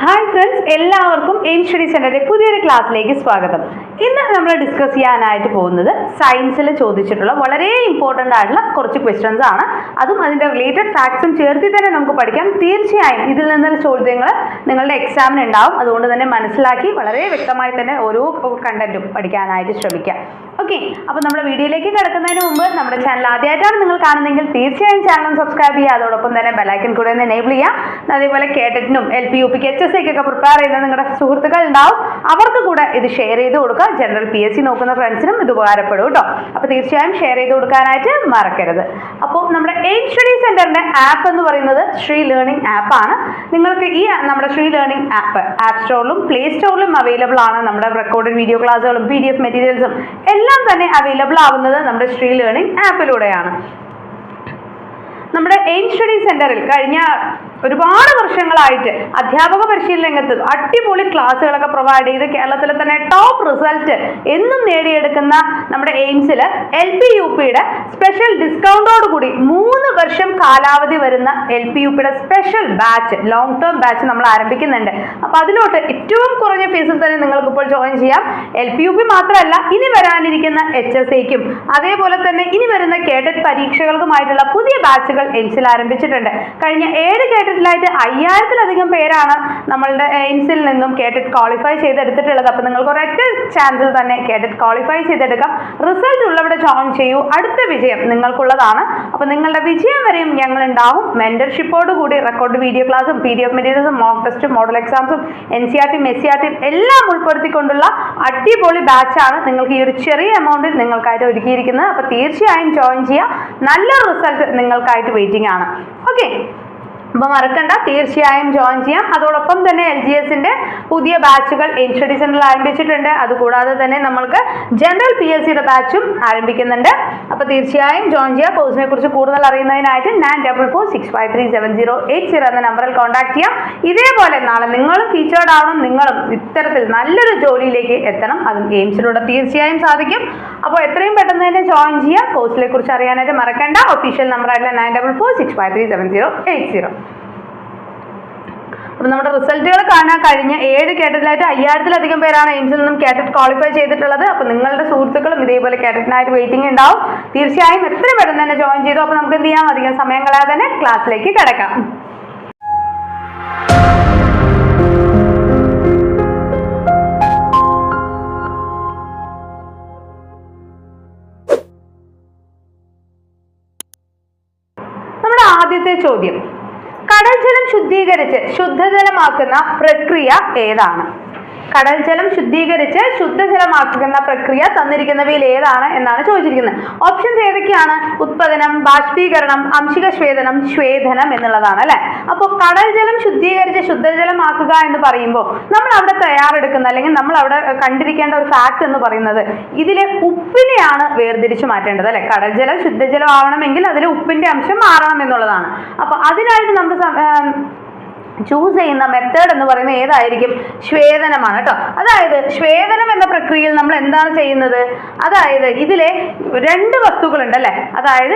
Hi friends എല്ലാവർക്കും aim study സെന്ററിന്റെ പുതിയൊരു ക്ലാസ്സിലേക്ക് സ്വാഗതം. ഇന്ന് നമ്മൾ ഡിസ്കസ് ചെയ്യാനായിട്ട് പോകുന്നത് സയൻസിൽ ചോദിച്ചിട്ടുള്ള വളരെ ഇമ്പോർട്ടന്റ് ആയിട്ടുള്ള കുറച്ച് ക്വസ്റ്റ്യൻസ് ആണ്. അതും അതിന്റെ റിലേറ്റഡ് ഫാക്ട്സും ചേർത്തി തന്നെ നമുക്ക് പഠിക്കാം. തീർച്ചയായും ഇതിൽ നിന്നുള്ള ചോദ്യങ്ങൾ നിങ്ങളുടെ എക്സാമിന് ഉണ്ടാവും. അതുകൊണ്ട് തന്നെ മനസ്സിലാക്കി വളരെ വ്യക്തമായി തന്നെ ഓരോ കണ്ടന്റും പഠിക്കാനായിട്ട് ശ്രമിക്കാം. ഓക്കെ അപ്പോൾ നമ്മുടെ വീഡിയോയിലേക്ക് കിടക്കുന്നതിന് മുമ്പ് നമ്മുടെ ചാനൽ ആദ്യമായിട്ടാണ് നിങ്ങൾ കാണുന്നതെങ്കിൽ തീർച്ചയായും ചാനൽ സബ്സ്ക്രൈബ് ചെയ്യുക. അതോടൊപ്പം തന്നെ ബെലൈക്കൻ കൂടെ ഒന്ന് എനേബിൾ ചെയ്യുക. അതേപോലെ കേട്ടറ്റിനും എൽ പി യു പിക്ക് എച്ച് എസ് ഒക്കെ പ്രിപ്പയർ ചെയ്യുന്ന നിങ്ങളുടെ സുഹൃത്തുക്കൾ ഉണ്ടാവും അവർക്ക് കൂടെ ഇത് ഷെയർ ചെയ്ത് കൊടുക്കുക ജനറൽ പി എസ് സി നോക്കുന്ന ഫ്രണ്ട്സിനും ഇത് ഉപകാരപ്പെടും കേട്ടോ. അപ്പോൾ തീർച്ചയായും ഷെയർ ചെയ്ത് കൊടുക്കാനായിട്ട് മറക്കരുത്. അപ്പോൾ നമ്മുടെ എയിം സ്റ്റഡി സെന്ററിന്റെ ആപ്പ് എന്ന് പറയുന്നത് ശ്രീ ലേണിംഗ് ആപ്പാണ് നിങ്ങൾക്ക് ഈ നമ്മുടെ ശ്രീ ലേണിംഗ് ആപ്പ് ആപ്പ് സ്റ്റോറിലും പ്ലേ സ്റ്റോറിലും അവൈലബിൾ ആണ് നമ്മുടെ റെക്കോർഡഡ് വീഡിയോ ക്ലാസ്സുകളും പി ഡി എഫ് മെറ്റീരിയൽസും എല്ലാം തന്നെ അവൈലബിൾ ആവുന്നത് നമ്മുടെ ശ്രീ ലേണിംഗ് ആപ്പിലൂടെയാണ് നമ്മുടെ എയിം സ്റ്റഡി സെന്ററിൽ കഴിഞ്ഞ ഒരുപാട് വർഷങ്ങളായിട്ട് അധ്യാപക പരിശീലന രംഗത്ത് അടിപൊളി ക്ലാസ്സുകളൊക്കെ പ്രൊവൈഡ് ചെയ്ത് കേരളത്തിലെ തന്നെ ടോപ്പ് റിസൾട്ട് എന്നും നേടിയെടുക്കുന്ന നമ്മുടെ എയിംസിൽ എൽ പി യു പിയുടെ സ്പെഷ്യൽ ഡിസ്കൗണ്ടോട് കൂടി മൂന്ന് വർഷം കാലാവധി വരുന്ന എൽ പി യു പിയുടെ special batch long term batch നമ്മൾ ആരംഭിക്കുന്നുണ്ട്. അപ്പോൾ അതിലോട്ട് ഏറ്റവും കുറഞ്ഞ ഫീസിൽ തന്നെ നിങ്ങൾക്ക് ഇപ്പോൾ ജോയിൻ ചെയ്യാം. എൽ പി യു പി മാത്രമല്ല ഇനി വരാനിരിക്കുന്ന എച്ച് എസ് ഐക്കും അതേപോലെ തന്നെ ഇനി വരുന്ന കേഡറ്റ് പരീക്ഷകൾക്കുമായിട്ടുള്ള പുതിയ ബാച്ചുകൾ എയിംസിൽ ആരംഭിച്ചിട്ടുണ്ട്. കഴിഞ്ഞ ഏഴ് കേട്ടറ്റിലായിട്ട് അയ്യായിരത്തിലധികം പേരാണ് നമ്മളുടെ എയിംസിൽ നിന്നും കേട്ടിട്ട് ക്വാളിഫൈ ചെയ്തെടുത്തിട്ടുള്ളത്. അപ്പോൾ നിങ്ങൾക്ക് ഒരൊറ്റ ചാൻസിൽ തന്നെ കേട്ടിട്ട് ക്വാളിഫൈ ചെയ്തെടുക്കാം. റിസൾട്ട് ഉള്ളവിടെ ജോയിൻ ചെയ്യൂ. അടുത്ത വിജയം നിങ്ങൾക്കുള്ളതാണ്. അപ്പോൾ നിങ്ങളുടെ വിജയം വരെയും ഞങ്ങൾ ഉണ്ടാവും മെന്റർഷിപ്പോട് കൂടി റെക്കോർഡ് വീഡിയോ ക്ലാസ്സും പി ഡി എഫ് മെറ്റീരിയൽസും മോക്ക് ടെസ്റ്റും model എക്സാംസും N C R T S C R T എല്ലാം ഉൾപ്പെടുത്തിക്കൊണ്ടുള്ള അടിപൊളി ബാച്ചാണ് നിങ്ങൾക്ക് ഈ ഒരു ചെറിയ എമൗണ്ടിൽ നിങ്ങൾക്കായിട്ട് ഒരുക്കിയിരിക്കുന്നത്. അപ്പോൾ തീർച്ചയായും ജോയിൻ ചെയ്യുക നല്ല റിസൾട്ട് നിങ്ങൾക്കായിട്ട് വെയിറ്റിംഗ് ആണ്. ഓക്കെ അപ്പോൾ മറക്കണ്ട തീർച്ചയായും ജോയിൻ ചെയ്യാം. അതോടൊപ്പം തന്നെ എൽ ജി എസിന്റെ പുതിയ ബാച്ചുകൾ സെന്ററിൽ ആരംഭിച്ചിട്ടുണ്ട്. അതുകൂടാതെ തന്നെ നമ്മൾക്ക് ജനറൽ പി എസ് സിയുടെ ബാച്ചും ആരംഭിക്കുന്നുണ്ട്. അപ്പോൾ തീർച്ചയായും ജോയിൻ ചെയ്യുക കോഴ്സിനെ കുറിച്ച് കൂടുതൽ അറിയുന്നതിനായിട്ട് nine double four six five three seven zero eight zero എന്ന നമ്പറിൽ കോൺടാക്ട് ചെയ്യാം. ഇതേപോലെ നാളെ നിങ്ങളും ഫീച്ചേർഡ് ആവണം. നിങ്ങളും ഇത്തരത്തിൽ നല്ലൊരു ജോലിയിലേക്ക് എത്തണം. അതും എയിംസിലൂടെ തീർച്ചയായും സാധിക്കും. അപ്പോൾ എത്രയും പെട്ടെന്ന് തന്നെ ജോയിൻ ചെയ്യുക കോഴ്സിനെ കുറിച്ച് അറിയാനായിട്ട് മറക്കണ്ട. ഒഫീഷ്യൽ നമ്പർ ആയിട്ടുള്ള nine double four six five three seven zero eight zero അപ്പം നമ്മുടെ റിസൾട്ടുകൾ കാണാൻ കഴിഞ്ഞ ഏഴ് കേട്ടറ്റിലായിട്ട് അയ്യായിരത്തിലധികം പേരാണ് എയിംസിൽ നിന്നും കേട്ടറ്റ് ക്വാളിഫൈ ചെയ്തിട്ടുള്ളത്. അപ്പം നിങ്ങളുടെ സുഹൃത്തുക്കളും ഇതേപോലെ കേട്ടറ്റിനായിട്ട് വെയിറ്റിംഗ് ഉണ്ടാവും. തീർച്ചയായും എത്ര പെട്ടെന്ന് തന്നെ ജോയിൻ ചെയ്തു. അപ്പോൾ നമുക്ക് എന്ത് ചെയ്യാം? അധികം സമയം കളയാതെ തന്നെ ക്ലാസ്സിലേക്ക് കിടക്കാം. ആദ്യത്തെ ചോദ്യം. കടൽ ജലം ശുദ്ധീകരിച്ച് ശുദ്ധജലമാക്കുന്ന പ്രക്രിയ ഏതാണ്? കടൽ ജലം ശുദ്ധീകരിച്ച് ശുദ്ധജലമാക്കുന്ന പ്രക്രിയ തന്നിരിക്കുന്നവയിൽ ഏതാണ് എന്നാണ് ചോദിച്ചിരിക്കുന്നത്. ഓപ്ഷൻസ് ഏതൊക്കെയാണ്? ഉത്പതനം ബാഷ്പീകരണം അംശിക ശ്വേതനം ശ്വേതനം എന്നുള്ളതാണ് അല്ലെ? അപ്പോൾ കടൽ ജലം ശുദ്ധീകരിച്ച് ശുദ്ധജലമാക്കുക എന്ന് പറയുമ്പോൾ നമ്മൾ അവിടെ തയ്യാറെടുക്കുന്ന അല്ലെങ്കിൽ നമ്മൾ അവിടെ കണ്ടിരിക്കേണ്ട ഒരു ഫാക്ട് എന്ന് പറയുന്നത് ഇതിലെ ഉപ്പിനെയാണ് വേർതിരിച്ച് മാറ്റേണ്ടത് അല്ലെ? കടൽ ജലം ശുദ്ധജലം ആവണമെങ്കിൽ അതിലെ ഉപ്പിന്റെ അംശം മാറണം എന്നുള്ളതാണ്. അപ്പൊ അതിനായിട്ട് നമ്മൾ ചൂസ് ചെയ്യുന്ന മെത്തേഡ് എന്ന് പറയുന്നത് ഏതായിരിക്കും? ശ്വേതനമാണ് കേട്ടോ അതായത് ശ്വേതനം എന്ന പ്രക്രിയയിൽ നമ്മൾ എന്താണ് ചെയ്യുന്നത്? അതായത് ഇതിലെ രണ്ട് വസ്തുക്കളുണ്ട് അല്ലേ? അതായത്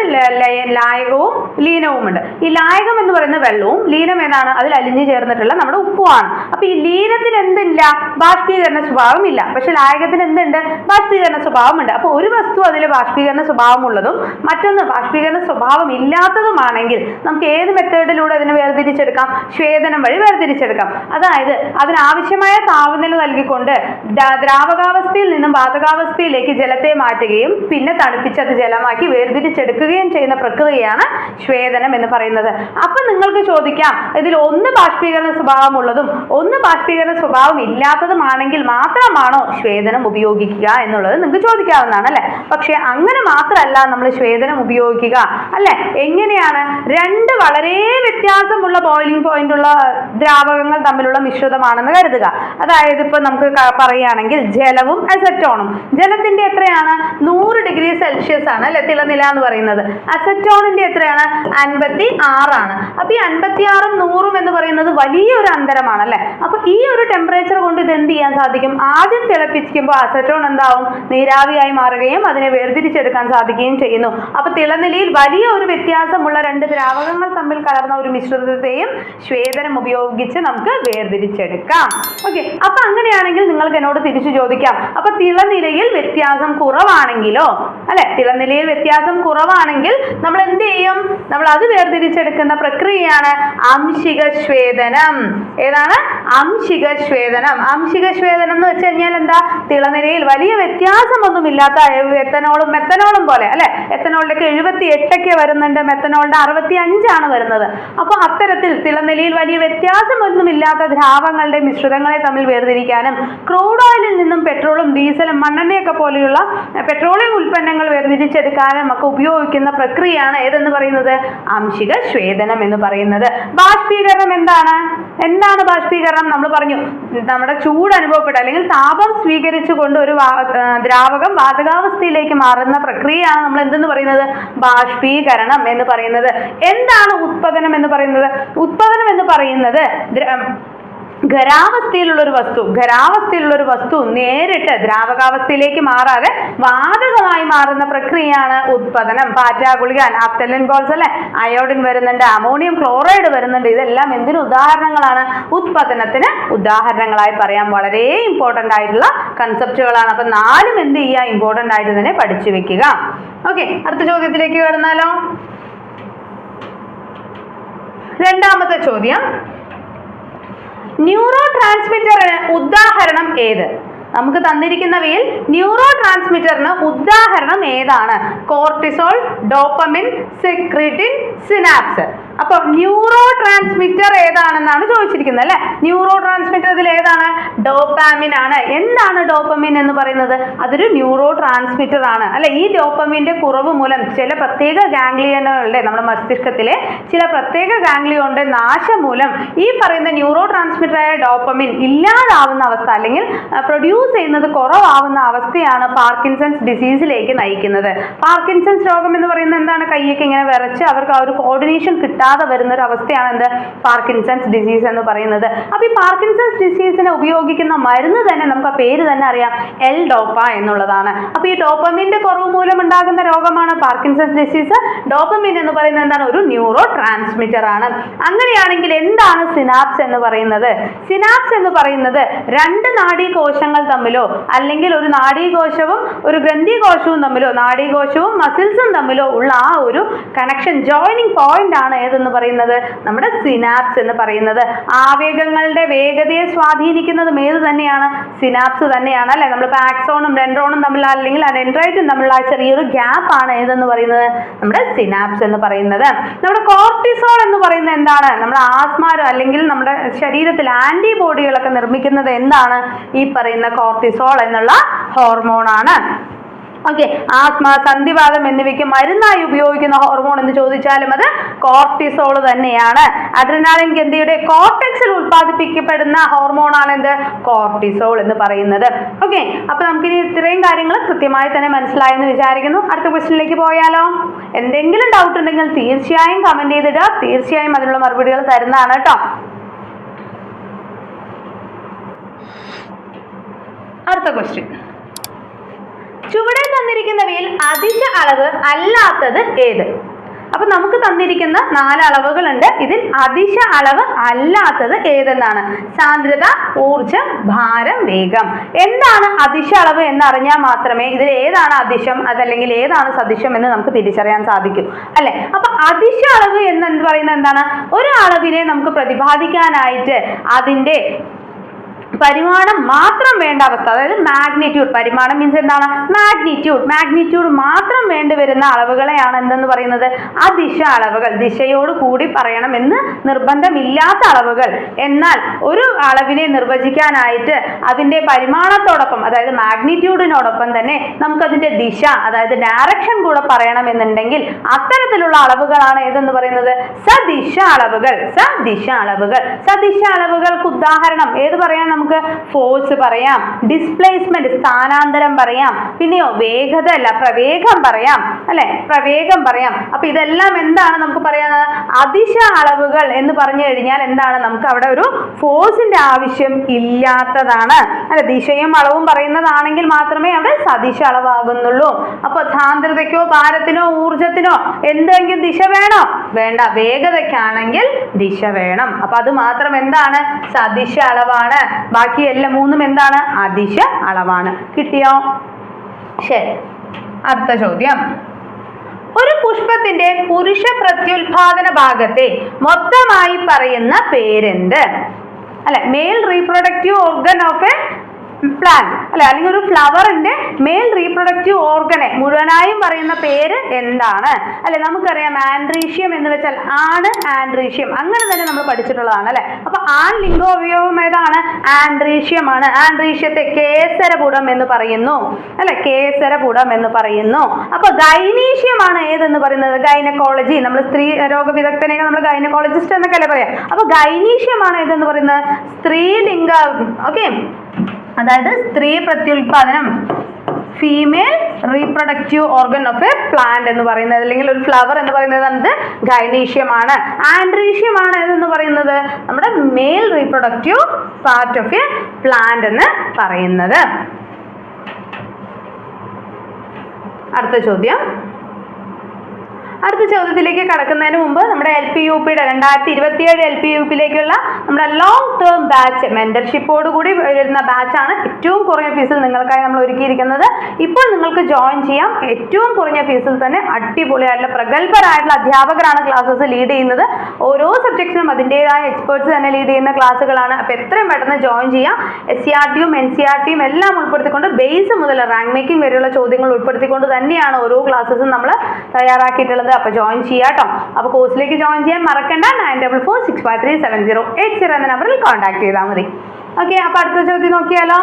ലായകവും ലീനവും ഉണ്ട്. ഈ ലായകം എന്ന് പറയുന്ന വെള്ളവും ലീനം ഏതാണ് അതിൽ അലിഞ്ഞു ചേർന്നിട്ടുള്ള നമ്മുടെ ഉപ്പുമാണ് അപ്പൊ ഈ ലീനത്തിന് എന്തില്ല? ബാഷ്പീകരണ സ്വഭാവം ഇല്ല. പക്ഷെ ലായകത്തിന് എന്തുണ്ട്? ബാഷ്പീകരണ സ്വഭാവമുണ്ട് അപ്പൊ ഒരു വസ്തു അതിൽ ബാഷ്പീകരണ സ്വഭാവമുള്ളതും മറ്റൊന്ന് ബാഷ്പീകരണ സ്വഭാവം ഇല്ലാത്തതുമാണെങ്കിൽ നമുക്ക് ഏത് മെത്തേഡിലൂടെ അതിനെ വേർതിരിച്ചെടുക്കാം? ശ്വേതനം വഴി വേർതിരിച്ചെടുക്കാം. അതായത് അതിനാവശ്യമായ താപനില നൽകിക്കൊണ്ട് ദ്രാ- ദ്രാവകാവസ്ഥയിൽ നിന്നും വാതകാവസ്ഥയിലേക്ക് ജലത്തെ മാറ്റുകയും പിന്നെ തണുപ്പിച്ചത് ജലമാക്കി വേർതിരിച്ചെടുക്കുകയും ചെയ്യുന്ന പ്രക്രിയയാണ് ശ്വേതനം എന്ന് പറയുന്നത്. അപ്പൊ നിങ്ങൾക്ക് ചോദിക്കാം ഇതിൽ ഒന്ന് ബാഷ്പീകരണ സ്വഭാവമുള്ളതും ഒന്ന് ബാഷ്പീകരണ സ്വഭാവം ഇല്ലാത്തതുമാണെങ്കിൽ മാത്രമാണോ ശ്വേതനം ഉപയോഗിക്കുക എന്നുള്ളത് നിങ്ങൾക്ക് ചോദിക്കാവുന്നതാണ് അല്ലെ? പക്ഷെ അങ്ങനെ മാത്രമല്ല നമ്മൾ ശ്വേതനം ഉപയോഗിക്കുക. അല്ലെ? എങ്ങനെയാണ്? രണ്ട് വളരെ വ്യത്യാസമുള്ള ബോയിലിംഗ് പോയിന്റ് ഉള്ള ദ്രാവകങ്ങൾ തമ്മിലുള്ള മിശ്രിതമാണെന്ന് കരുതുക. അതായത് ഇപ്പൊ നമുക്ക് പറയുകയാണെങ്കിൽ ജലവും അസറ്റോണും ജലത്തിന്റെ എത്രയാണ്? നൂറ് ഡിഗ്രി സെൽഷ്യസ് ആണ് അല്ലെ? തിളനില എന്ന് പറയുന്നത്. അസറ്റോണിന്റെ എത്രയാണ്? അൻപത്തി ആറാണ് അപ്പൊ ഈ അൻപത്തി ആറും നൂറും എന്ന് പറയുന്നത് വലിയൊരു അന്തരമാണ് അല്ലെ? അപ്പൊ ഈ ഒരു ടെമ്പറേച്ചർ കൊണ്ട് ഇത് എന്ത് ചെയ്യാൻ സാധിക്കും? ആദ്യം തിളപ്പിക്കുമ്പോൾ അസറ്റോൺ എന്താവും? നീരാവിയായി മാറുകയും അതിനെ വേർതിരിച്ചെടുക്കാൻ സാധിക്കുകയും ചെയ്യുന്നു. അപ്പൊ തിളനിലയിൽ വലിയ ഒരു വ്യത്യാസമുള്ള രണ്ട് ദ്രാവകങ്ങൾ തമ്മിൽ കലർന്ന ഒരു മിശ്രിതത്തെയും ശ്വേതനം ഉപയോഗിച്ച് നമുക്ക് വേർതിരിച്ചെടുക്കാം. ഓക്കെ അപ്പൊ അങ്ങനെയാണെങ്കിൽ നിങ്ങൾക്ക് എന്നോട് തിരിച്ചു ചോദിക്കാം. അപ്പൊ തിളനിലയിൽ വ്യത്യാസം കുറവാണെങ്കിലോ? അല്ലെ? തിളനിലയിൽ വ്യത്യാസം കുറവാണെങ്കിൽ നമ്മൾ എന്ത് ചെയ്യും? നമ്മൾ അത് വേർതിരിച്ചെടുക്കുന്ന പ്രക്രിയയാണ് ആംശിക ശ്വേതനം ഏതാണ്? ആംശിക ശ്വേതനം ആംശിക ശ്വേതനം എന്ന് വെച്ച് കഴിഞ്ഞാൽ എന്താ? തിളനിലയിൽ വലിയ വ്യത്യാസമൊന്നുമില്ലാത്ത എത്തനോളും മെത്തനോളും പോലെ അല്ലെ? എത്തനോളിലേക്ക് എഴുപത്തി എട്ടൊക്കെ വരുന്നുണ്ട് മെത്തനോളിന്റെ അറുപത്തി അഞ്ചാണ് വരുന്നത്. അപ്പോൾ അത്തരത്തിൽ തിളനിലയിൽ വലിയ വ്യത്യാസമൊന്നുമില്ലാത്ത ദ്രാവങ്ങളുടെ മിശ്രിതങ്ങളെ തമ്മിൽ വേർതിരിക്കാനും ക്രൂഡ് ഓയിലിൽ നിന്നും പെട്രോളും ഡീസലും മണ്ണെണ്ണയൊക്കെ പോലെയുള്ള പെട്രോളിയം ഉൽപ്പന്നങ്ങൾ വേർതിരിച്ചെടുക്കാൻ നമുക്ക് ഉപയോഗിക്കുന്ന പ്രക്രിയയാണ് ഏതെന്ന് പറയുന്നത്? ആംശിക ശ്വേതനം എന്ന് പറയുന്നത്. ബാഷ്പീകരണം എന്താണ്? എന്താണ് ബാഷ്പീകരണം? നമ്മൾ പറഞ്ഞു നമ്മുടെ ചൂട് അനുഭവപ്പെട്ട അല്ലെങ്കിൽ താപം സ്വീകരിച്ചു കൊണ്ട് ഒരു ദ്രാവകം വാതകാവസ്ഥയിലേക്ക് മാറുന്ന പ്രക്രിയയാണ് നമ്മൾ എന്തെന്ന് പറയുന്നത്? ബാഷ്പീകരണം എന്ന് പറയുന്നത്. എന്താണ് ഉത്പതനം എന്ന് പറയുന്നത്? ഉത്പതനം എന്ന് പറയുന്നത് ഖരാവസ്ഥയിലുള്ള ഒരു വസ്തു ഖരാവസ്ഥയിലുള്ള ഒരു വസ്തു നേരിട്ട് ദ്രാവകാവസ്ഥയിലേക്ക് മാറാതെ വാതകമായി മാറുന്ന പ്രക്രിയയാണ് ഉത്പതനം പാറ്റ ഗുളിക ആപ്റ്റലിൻ ബോൾസ് അല്ലെ? അയോഡിൻ വരുന്നുണ്ട് അമോണിയം ക്ലോറൈഡ് വരുന്നുണ്ട്. ഇതെല്ലാം എന്തിന് ഉദാഹരണങ്ങളാണ്? ഉത്പതനത്തിന് ഉദാഹരണങ്ങളായി പറയാം വളരെ ഇമ്പോർട്ടന്റ് ആയിട്ടുള്ള കൺസെപ്റ്റുകളാണ് അപ്പൊ നാലും എന്ത് ചെയ്യുക? ഇമ്പോർട്ടന്റ് ആയിട്ട് തന്നെ പഠിച്ചു വെക്കുക. ഓക്കെ അടുത്ത ചോദ്യത്തിലേക്ക് കടന്നാലോ? രണ്ടാമത്തെ ചോദ്യം. ന്യൂറോ ട്രാൻസ്മിറ്ററിന് ഉദാഹരണം ഏത്? നമുക്ക് തന്നിരിക്കുന്നവയിൽ ന്യൂറോ ട്രാൻസ്മിറ്ററിന് ഉദാഹരണം ഏതാണ്? കോർട്ടിസോൾ ഡോപ്പമിൻ സെക്രിറ്റിൻ സിനാപ്സ് അപ്പൊ ന്യൂറോ ട്രാൻസ്മിറ്റർ ഏതാണെന്നാണ് ചോദിച്ചിരിക്കുന്നത് അല്ലെ? ന്യൂറോ ട്രാൻസ്മിറ്റർ ഇതിൽ ഏതാണ്? ഡോപ്പാമിൻ ആണ്. എന്താണ് ഡോപ്പമിൻ എന്ന് പറയുന്നത്? അതൊരു ന്യൂറോ ട്രാൻസ്മിറ്റർ ആണ്. അല്ലെ? ഈ ഡോപ്പമിന്റെ കുറവ് മൂലം ചില പ്രത്യേക ഗാംഗ്ലിയനുകളുടെ നമ്മുടെ മസ്തിഷ്കത്തിലെ ചില പ്രത്യേക ഗാംഗ്ലിയോണിന്റെ നാശം മൂലം ഈ പറയുന്ന ന്യൂറോ ട്രാൻസ്മിറ്ററായ ഡോപ്പമിൻ ഇല്ലാതാവുന്ന അവസ്ഥ അല്ലെങ്കിൽ പ്രൊഡ്യൂസ് ചെയ്യുന്നത് കുറവാവുന്ന അവസ്ഥയാണ് പാർക്കിൻസൺസ് ഡിസീസിലേക്ക് നയിക്കുന്നത്. പാർക്കിൻസൺസ് രോഗം എന്ന് പറയുന്നത് എന്താണ്? കൈയൊക്കെ ഇങ്ങനെ വിറച്ച് അവർക്ക് ആ ഒരു കോർഡിനേഷൻ കിട്ടാതെ വരുന്ന ഒരു അവസ്ഥയാണ് എന്ത് പാർക്കിൻസൺസ് ഡിസീസ് എന്ന് പറയുന്നത്. അപ്പൊ ഈ പാർക്കിൻസൺസ് ഡിസീസിനെ ഉപയോഗിക്കുന്ന മരുന്ന് തന്നെ നമുക്ക് ആ പേര് തന്നെ അറിയാം. എൽ ഡോപ്പ എന്നുള്ളതാണ്. അപ്പൊ ഈ ഡോപ്പമിന്റെ കുറവ് മൂലം ഉണ്ടാകുന്ന രോഗമാണ് പാർക്കിൻസൺസ് ഡിസീസ്. ഡോപ്പമിൻ എന്ന് പറയുന്നത് എന്താണ്? ഒരു ന്യൂറോ ട്രാൻസ്മിറ്റർ ആണ് അങ്ങനെയാണെങ്കിൽ എന്താണ് സിനാപ്സ് എന്ന് പറയുന്നത്? സിനാപ്സ് എന്ന് പറയുന്നത് രണ്ട് നാഡീകോശങ്ങൾ തമ്മിലോ അല്ലെങ്കിൽ ഒരു നാഡീകോശവും ഒരു ഗ്രന്ഥികോശവും തമ്മിലോ നാഡീകോശവും മസിൽസും തമ്മിലോ ഉള്ള ആ ഒരു കണക്ഷൻ ജോയിനിങ് പോയിന്റ് ആണ് ഏതെന്ന് പറയുന്നത്? നമ്മുടെ സിനാപ്സ് എന്ന് പറയുന്നത്. ആവേഗങ്ങളുടെ വേഗതയെ സ്വാധീനിക്കുന്നതും ഏത് തന്നെയാണ്? സിനാപ്സ് തന്നെയാണ് അല്ലെ? നമ്മൾ ആക്സോണും ഡെൻഡ്രോണും തമ്മിൽ അല്ലെങ്കിൽ ഡെൻഡ്രൈറ്റും തമ്മിലുള്ള ചെറിയൊരു ഗ്യാപ്പ് ആണ് ഏതെന്ന് പറയുന്നത്? നമ്മുടെ സിനാപ്സ് എന്ന് പറയുന്നത്. നമ്മുടെ കോർട്ടിസോൾ എന്ന് പറയുന്നത് എന്താണ്? നമ്മുടെ ആസ്മാരോ അല്ലെങ്കിൽ നമ്മുടെ ശരീരത്തിൽ ആന്റിബോഡികളൊക്കെ നിർമ്മിക്കുന്നത് എന്താണ്? ഈ പറയുന്ന കോർട്ടിസോൾ എന്നുള്ള ഹോർമോൺ ആണ്. ഓക്കെ ആസ്മ സന്ധിവാദം എന്നിവയ്ക്ക് മരുന്നായി ഉപയോഗിക്കുന്ന ഹോർമോൺ എന്ന് ചോദിച്ചാലും അത് കോർട്ടിസോൾ തന്നെയാണ്. അഡ്രിനാലിൻ ഗ്രന്ഥിയുടെ കോർട്ടെക്സിൽ ഉത്പാദിപ്പിക്കപ്പെടുന്ന ഹോർമോണാണ് എന്ത്? കോർട്ടിസോൾ എന്ന് പറയുന്നത്. ഓക്കെ അപ്പൊ നമുക്കിനി ഇത്രയും കാര്യങ്ങൾ കൃത്യമായി തന്നെ മനസ്സിലായെന്ന് വിചാരിക്കുന്നു. അടുത്ത ക്വസ്റ്റിനിലേക്ക് പോയാലോ? എന്തെങ്കിലും ഡൗട്ട് ഉണ്ടെങ്കിൽ തീർച്ചയായും കമന്റ് ചെയ്തിടുക. തീർച്ചയായും അതിനുള്ള മറുപടികൾ തരുന്നതാണ് കേട്ടോ. അടുത്ത ക്വസ്റ്റ്യൻ ചുവടെ തന്നിരിക്കുന്നവയിൽ അധിക അളവ് അല്ലാത്തത് ഏത്? അപ്പൊ നമുക്ക് തന്നിരിക്കുന്ന നാല് അളവുകളുണ്ട്. ഇതിൽ അതിശ അളവ് അല്ലാത്തത് ഏതെന്നാണ്? സാന്ദ്രത ഊർജം ഭാരം വേഗം. എന്താണ് അതിശ അളവ് എന്നറിഞ്ഞാൽ മാത്രമേ ഇതിൽ ഏതാണ് അതിശം അതല്ലെങ്കിൽ ഏതാണ് സദിശം എന്ന് നമുക്ക് തിരിച്ചറിയാൻ സാധിക്കൂ. അല്ലെ? അപ്പൊ അതിശ അളവ് എന്ന് പറയുന്നത് എന്താണ്? ഒരു അളവിനെ നമുക്ക് പ്രതിപാദിക്കാനായിട്ട് അതിന്റെ പരിമാണം മാത്രം വേണ്ട അവസ്ഥ. അതായത് മാഗ്നിറ്റ്യൂഡ് പരിമാണം മീൻസ് എന്താണ്? മാഗ്നിറ്റ്യൂഡ് മാഗ്നിറ്റ്യൂഡ് മാത്രം വേണ്ടി വരുന്ന അളവുകളെയാണ് എന്തെന്ന് പറയുന്നത്? ദിശ അളവുകൾ. ദിശയോട് കൂടി പറയണം എന്ന് നിർബന്ധമില്ലാത്ത അളവുകൾ. എന്നാൽ ഒരു അളവിനെ നിർവചിക്കാനായിട്ട് അതിന്റെ പരിമാണത്തോടൊപ്പം അതായത് മാഗ്നിറ്റ്യൂഡിനോടൊപ്പം തന്നെ നമുക്കതിന്റെ ദിശ അതായത് ഡയറക്ഷൻ കൂടെ പറയണമെന്നുണ്ടെങ്കിൽ അത്തരത്തിലുള്ള അളവുകളാണ് ഏതെന്ന് പറയുന്നത്? സദിശ അളവുകൾ. സദിശ അളവുകൾ. സദിശ അളവുകൾക്ക് ഉദാഹരണം. ഏത് പറയാം നമുക്ക് ഫോഴ്സ് പറയാം ഡിസ്പ്ലേസ്മെന്റ് സ്ഥാനാന്തരം പറയാം പിന്നെയോ വേഗത അല്ല പ്രവേഗം പറയാം അല്ലെ? പ്രവേഗം പറയാം. അപ്പൊ ഇതെല്ലാം എന്താണ് നമുക്ക് പറയാനുള്ളത്? അതിശ അളവുകൾ എന്ന് പറഞ്ഞു കഴിഞ്ഞാൽ എന്താണ്? നമുക്ക് അവിടെ ഒരു ഫോഴ്സിന്റെ ആവശ്യം ഇല്ലാത്തതാണ്. അല്ലെ ദിശയും അളവും പറയുന്നതാണെങ്കിൽ മാത്രമേ അവിടെ സദിശ അളവാകുന്നുള്ളൂ. അപ്പൊ സാന്ദ്രതയ്ക്കോ ഭാരത്തിനോ ഊർജത്തിനോ എന്തെങ്കിലും ദിശ വേണോ? വേണ്ട വേഗതയ്ക്കാണെങ്കിൽ ദിശ വേണം. അപ്പൊ അത് മാത്രം എന്താണ്? സദിശ അളവാണ്. ബാക്കി എല്ലാം മൂന്നും എന്താണ്? അതിശ അളവാണ്. കിട്ടിയോ? ശരി. അടുത്ത ചോദ്യം. ഒരു പുഷ്പത്തിന്റെ പുരുഷ പ്രത്യുൽപാദന ഭാഗത്തെ മൊത്തമായി പറയുന്ന പേരെന്ത്? അല്ലെ male reproductive organ of a plant അല്ലെ? അല്ലെങ്കിൽ ഒരു ഫ്ലവറിന്റെ മെയിൽ റീപ്രൊഡക്റ്റീവ് ഓർഗനെ മുഴുവനായും പറയുന്ന പേര് എന്താണ്? അല്ലെ നമുക്കറിയാം ആൻഡ്രീഷ്യം എന്ന് വെച്ചാൽ ആണ് ആൻഡ്രീഷ്യം അങ്ങനെ തന്നെ നമ്മൾ പഠിച്ചിട്ടുള്ളതാണ് അല്ലെ? അപ്പൊ ആൺ ലിംഗോപയോഗം ഏതാണ്? ആൻഡ്രീഷ്യമാണ് ആൻഡ്രീഷ്യത്തെ കേസരപുടം എന്ന് പറയുന്നു. അല്ലെ കേസരപുടം എന്ന് പറയുന്നു. അപ്പൊ ഗൈനീഷ്യമാണ് ഏതെന്ന് പറയുന്നത്? ഗൈനക്കോളജി നമ്മൾ സ്ത്രീ രോഗവിദഗ്ധനെ നമ്മൾ ഗൈനക്കോളജിസ്റ്റ് എന്നൊക്കെ അല്ലേ പറയാം? അപ്പൊ ഗൈനീഷ്യമാണ് ഏതെന്ന് പറയുന്നത്? സ്ത്രീലിംഗ. ഓക്കെ അതായത് സ്ത്രീ പ്രത്യുൽപാദനം female reproductive organ of a plant എന്ന് പറയുന്നത് അല്ലെങ്കിൽ ഒരു ഫ്ലവർ എന്ന് പറയുന്നത് എന്ത് ഗൈനീഷ്യമാണ് ആൻഡ്രീഷ്യമാണ് എന്ന് പറയുന്നത്? നമ്മുടെ male reproductive part of a plant എന്ന് പറയുന്നത്. അടുത്ത ചോദ്യം. അടുത്ത ചോദ്യത്തിലേക്ക് കടക്കുന്നതിന് മുമ്പ് നമ്മുടെ എൽ പി യു പിയുടെ രണ്ടായിരത്തി ഇരുപത്തിയേഴ് എൽ പി യു പിയിലേക്കുള്ള നമ്മുടെ ലോങ് ടേം ബാച്ച് മെന്റർഷിപ്പോട് കൂടി വരുന്ന ബാച്ചാണ് ഏറ്റവും കുറഞ്ഞ ഫീസിൽ നിങ്ങൾക്കായി നമ്മൾ ഒരുക്കിയിരിക്കുന്നത്. ഇപ്പോൾ നിങ്ങൾക്ക് ജോയിൻ ചെയ്യാം. ഏറ്റവും കുറഞ്ഞ ഫീസിൽ തന്നെ അടിപൊളിയായിട്ടുള്ള പ്രഗത്ഭരായിട്ടുള്ള അധ്യാപകരാണ് ക്ലാസ്സസ് ലീഡ് ചെയ്യുന്നത്. ഓരോ സബ്ജക്റ്റിനും അതിന്റെതായ എക്സ്പേർട്സ് തന്നെ ലീഡ് ചെയ്യുന്ന ക്ലാസ്സുകളാണ് അപ്പോൾ എത്രയും പെട്ടെന്ന് ജോയിൻ ചെയ്യാം. എസ് സി ആർ ടിയും എൻ സി ആർ ടിയും എല്ലാം ഉൾപ്പെടുത്തിക്കൊണ്ട് ബേസ് മുതൽ റാങ്ക് മേക്കിംഗ് വരെയുള്ള ചോദ്യങ്ങൾ ഉൾപ്പെടുത്തിക്കൊണ്ട് തന്നെയാണ് ഓരോ ക്ലാസ്സസും നമ്മൾ തയ്യാറാക്കിയിട്ടുള്ളത്. അപ്പോൾ ജോയിൻ ചെയ്യാം കേട്ടോ അപ്പോൾ കോഴ്സിലേക്ക് ജോയിൻ ചെയ്യാൻ മറക്കണ്ട. Nine double four six five three seven zero eight zero എന്ന നമ്പറിൽ കോൺടാക്ട് ചെയ്താൽ മതി. ഓക്കെ അപ്പൊ അടുത്ത ചോദ്യം നോക്കിയാലോ?